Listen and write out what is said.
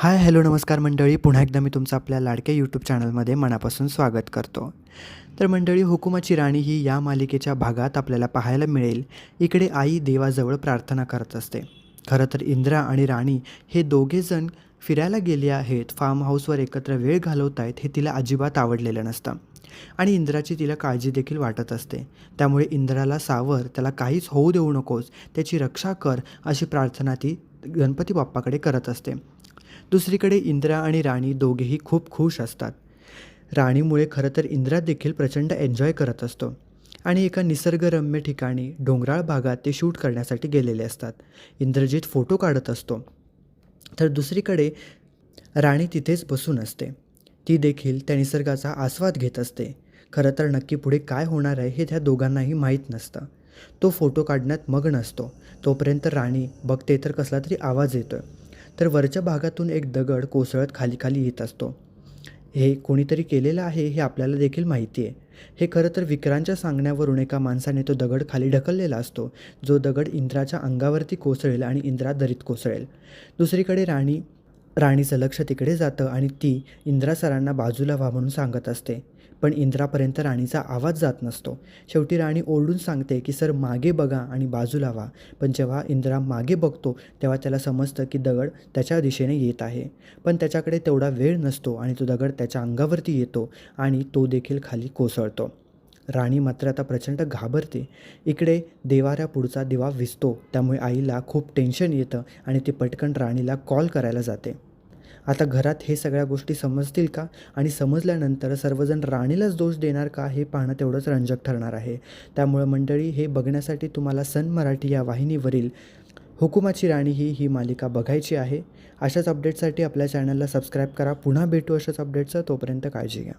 Hi hello नमस्कार मंडळी. पुन्हा एकदा मी तुमचं आपल्या लाडक्या यूट्यूब चॅनलमध्ये मनापासून स्वागत करतो. तर मंडळी हुकुमाची राणी ही या मालिकेच्या भागात आपल्याला पाहायला मिळेल. इकडे आई देवाजवळ प्रार्थना करत असते. खरं तर इंद्रा आणि राणी हे दोघेजण फिरायला गेले आहेत. फार्म हाऊसवर एकत्र वेळ घालवत आहेत हे तिला अजिबात आवडलेलं नसतं. आणि इंद्राची तिला काळजी देखील वाटत असते. त्यामुळे इंद्राला सावर त्याला काहीच होऊ देऊ नकोस त्याची रक्षा कर अशी प्रार्थना ती गणपती बाप्पाकडे करत असते. दुसरीकडे इंद्रा आणि राणी दोघेही खूप खुश असतात. राणीमुळे खरं तर इंद्रा देखील प्रचंड एन्जॉय करत असतो आणि एका निसर्गरम्य ठिकाणी डोंगराळ भागात ते शूट करण्यासाठी गेलेले असतात. इंद्रजित फोटो काढत असतो. तर दुसरीकडे राणी तिथेच बसून असते. ती देखील त्या निसर्गाचा आस्वाद घेत असते. खरं तर नक्की पुढे काय होणार आहे हे त्या दोघांनाही माहीत नसतं. तो फोटो काढण्यात मग्न असतो. तोपर्यंत राणी बघते तर कसला तरी आवाज येतोय. तर वरच्या भागातून एक दगड कोसळत खाली खाली येत असतो. हे कोणीतरी केलेलं आहे हे आपल्याला देखील माहिती आहे. हे खरं तर विक्रांच्या सांगण्यावरून एका माणसाने तो दगड खाली ढकललेला असतो जो दगड इंद्राच्या अंगावरती कोसळेल आणि इंद्रा दरीत कोसळेल. दुसरीकडे राणी राणीचं लक्ष तिकडे जातं आणि ती इंद्रा सरांना बाजूला व्हा म्हणून सांगत असते. पण इंद्रापर्यंत राणीचा आवाज जात नसतो. शेवटी राणी ओरडून सांगते की सर मागे बघा आणि बाजूला व्हा. पण जेव्हा इंद्रा मागे बघतो तेव्हा त्याला समजतं की दगड त्याच्या दिशेने येत आहे. पण त्याच्याकडे तेवढा वेळ नसतो आणि तो दगड त्याच्या अंगावरती येतो आणि तो देखील खाली कोसळतो. राणी मात्र आता प्रचंड घाबरते. इकडे देवाऱ्या पुढचा दिवा विजतो त्यामुळे आईला खूप टेन्शन येतं आणि ती पटकन राणीला कॉल करायला जाते. आता घरात हे सगळ्या गोष्टी समजतील का? आणि समजल्यानंतर सर्वजण राणीलाच दोष देणार का? हे पाहणं तेवढंच रंजक ठरणार आहे. त्यामुळं मंडळी हे बघण्यासाठी तुम्हाला सन मराठी या वाहिनीवरील हुकुमाची राणी ही ही मालिका बघायची आहे. अशाच अपडेटसाठी आपल्या चॅनलला सबस्क्राईब करा. पुन्हा भेटू अशाच अपडेटचं तोपर्यंत काळजी घ्या.